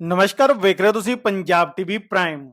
ਨਮਸਕਾਰ ਵੇਖ ਰਹੇ ਹੋ ਤੁਸੀਂ Punjab TV prime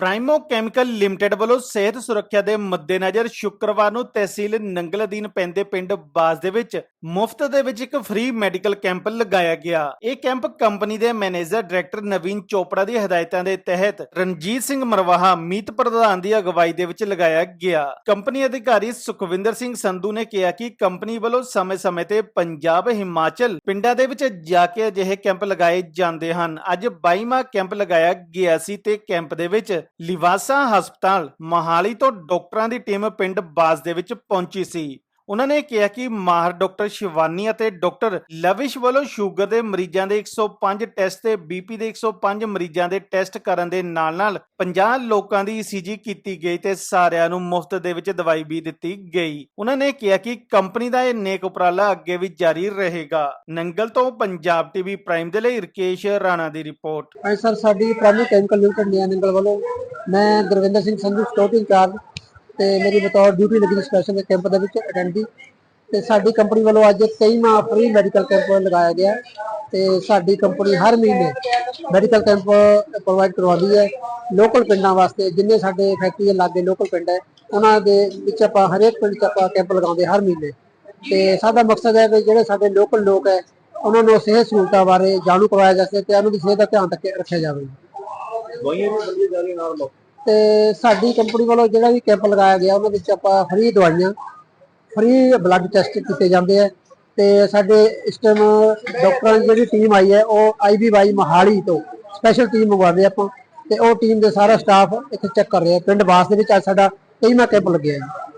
Primo chemical limited ਵੱਲੋਂ ਸਿਹਤ ਸੁਰੱਖਿਆ ਦੇ ਮੱਦੇਨਜ਼ਰ ਸ਼ੁੱਕਰਵਾਰ ਨੂੰ ਤਹਿਸੀਲ ਨੰਗਲ ਅਧੀਨ ਪੈਂਦੇ ਪਿੰਡ ਬਾਸ ਦੇ ਵਿੱਚ ਮੁਫਤ ਦੇ ਵਿੱਚ ਇੱਕ ਫ੍ਰੀ ਮੈਡੀਕਲ ਕੈਂਪ ਲਗਾਇਆ ਗਿਆ। ਇਹ ਕੈਂਪ ਕੰਪਨੀ ਦੇ ਮੈਨੇਜਰ ਡਾਇਰੈਕਟਰ ਨਵੀਨ ਚੋਪੜਾ ਦੀ ਹਦਾਇਤਾਂ ਦੇ ਤਹਿਤ ਰਣਜੀਤ ਸਿੰਘ ਮਰਵਾਹਾ, ਮੀਤ ਪ੍ਰਧਾਨ ਦੀ ਅਗਵਾਈ ਦੇ ਵਿੱਚ ਲਗਾਇਆ ਗਿਆ। ਕੰਪਨੀ ਅਧਿਕਾਰੀ ਸੁਖਵਿੰਦਰ ਸਿੰਘ ਸੰਧੂ ਨੇ ਕਿਹਾ ਕਿ ਕੰਪਨੀ ਵੱਲੋਂ ਸਮੇਂ-ਸਮੇਂ ਤੇ ਪੰਜਾਬ, ਹਿਮਾਚਲ ਪਿੰਡਾਂ ਦੇ ਵਿੱਚ ਜਾ ਕੇ ਅਜਿਹੇ ਕੈਂਪ ਲਗਾਏ ਜਾਂਦੇ ਹਨ। ਅੱਜ 22ਵਾਂ ਕੈਂਪ ਲਗਾਇਆ ਗਿਆ ਸੀ ਤੇ ਕੈਂਪ ਦੇ ਵਿੱਚ ਲਿਵਾਸਾ ਹਸਪਤਾਲ ਮਹਾਲੀ ਤੋਂ ਡਾਕਟਰਾਂ ਦੀ ਟੀਮ ਪਿੰਡ ਬਾਸ ਦੇ ਵਿੱਚ ਪਹੁੰਚੀ ਸੀ। ਉਹਨਾਂ ਨੇ ਕਿਹਾ ਕਿ ਮਾਹਰ ਡਾਕਟਰ ਸ਼ਿਵਾਨੀ ਅਤੇ ਡਾਕਟਰ ਲਵਿਸ਼ ਵੱਲੋਂ ਸ਼ੂਗਰ ਦੇ ਮਰੀਜ਼ਾਂ ਦੇ 105 ਟੈਸਟ ਤੇ ਬੀਪੀ ਦੇ 105 ਮਰੀਜ਼ਾਂ ਦੇ ਟੈਸਟ ਕਰਨ ਦੇ ਨਾਲ-ਨਾਲ 50 ਲੋਕਾਂ ਦੀ ਈਸੀਜੀ ਕੀਤੀ ਗਈ ਤੇ ਸਾਰਿਆਂ ਨੂੰ ਮੁਫਤ ਦੇ ਵਿੱਚ ਦਵਾਈ ਵੀ ਦਿੱਤੀ ਗਈ। ਉਹਨਾਂ ਨੇ ਕਿਹਾ ਕਿ ਕੰਪਨੀ ਦਾ ਇਹ ਨੇਕ ਉਪਰਾਲਾ ਅੱਗੇ ਵੀ ਜਾਰੀ ਰਹੇਗਾ। ਨੰਗਲ ਤੋਂ ਪੰਜਾਬ ਟੀਵੀ ਪ੍ਰਾਈਮ ਦੇ ਲਈ ਰਕੇਸ਼ ਰਾਣਾ ਦੀ ਰਿਪੋਰਟ। ਸਰ, ਸਾਡੀ primary chemical limited Naya Nangal ਵੱਲੋਂ ਮੈਂ ਗੁਰਵਿੰਦਰ ਸਿੰਘ ਸੰਧੂ ਸਟੋਰ ਇੰਚਾਰਜ ਤੇ ਮੇਰੀ ਬਤੌਰ ਡਿਊਟੀ ਲੱਗੀ ਸਪੈਸ਼ਲ ਕੈਂਪ ਦੇ ਵਿੱਚ ਅਟੈਂਡ ਦੀ। ਤੇ ਸਾਡੀ ਕੰਪਨੀ ਵੱਲੋਂ ਅੱਜ 23ਵਾਂ ਫ੍ਰੀ ਮੈਡੀਕਲ ਕੈਂਪ ਲਗਾਇਆ ਗਿਆ। ਤੇ ਸਾਡੀ ਕੰਪਨੀ ਹਰ ਮਹੀਨੇ ਮੈਡੀਕਲ ਕੈਂਪ ਪ੍ਰੋਵਾਈਡ ਕਰਵਾਉਂਦੀ ਹੈ। ਲੋਕਲ ਪਿੰਡਾਂ ਵਾਸਤੇ ਜਿੰਨੇ ਸਾਡੇ ਫੈਕਟਰੀ ਲਾਗੇ ਲੋਕਲ ਪਿੰਡ ਹੈ, ਉਹਨਾਂ ਦੇ ਵਿੱਚ ਆਪਾਂ ਹਰੇਕ ਪਿੰਡ 'ਚ ਆਪਾਂ ਕੈਂਪ ਲਗਾਉਂਦੇ ਹਰ ਮਹੀਨੇ। ਤੇ ਸਾਡਾ ਮਕਸਦ ਹੈ ਕਿ ਜਿਹੜੇ ਸਾਡੇ ਲੋਕਲ ਲੋਕ ਹੈ, ਉਹਨਾਂ ਨੂੰ ਸਿਹਤ ਸਹੂਲਤਾਂ ਬਾਰੇ ਜਾਣੂ ਕਰਵਾਇਆ ਜਾ ਸਕੇ ਤੇ ਉਹਨਾਂ ਦੀ ਸਿਹਤ ਦਾ ਧਿਆਨ ਰੱਖਿਆ ਜਾਵੇ। ਦਵਾਈਆਂ ਵੀ ਵਧੀਆ ਜਾ ਰਹੀਆਂ ਨਾਲ ਤੇ ਸਾਡੀ ਕੰਪਨੀ ਵੱਲੋਂ ਜਿਹੜਾ ਵੀ ਕੈਂਪ ਲਗਾਇਆ ਗਿਆ ਉਹਨਾਂ ਵਿੱਚ ਆਪਾਂ ਫ੍ਰੀ ਦਵਾਈਆਂ ਫ੍ਰੀ ਬਲੱਡ ਟੈਸਟ ਕੀਤੇ ਜਾਂਦੇ ਆ ਤੇ ਸਾਡੇ ਇਸ ਟਾਈਮ ਡਾਕਟਰਾਂ ਦੀ ਜਿਹੜੀ ਟੀਮ ਆਈ ਹੈ, ਉਹ ਆਈਬੀਵਾਈ ਮਹਾਲੀ ਤੋਂ ਸਪੈਸ਼ਲ ਟੀਮ ਮੰਗਵਾਉਂਦੇ ਆਪਾਂ ਤੇ ਉਹ ਟੀਮ ਦੇ ਸਾਰਾ ਸਟਾਫ ਇੱਥੇ ਚੈੱਕ ਕਰ ਰਿਹਾ ਪਿੰਡ ਬਾਸ ਦੇ ਵਿੱਚ ਅੱਜ ਸਾਡਾ 23ਵਾਂ ਕੈਂਪ ਲੱਗਿਆ ਜੀ।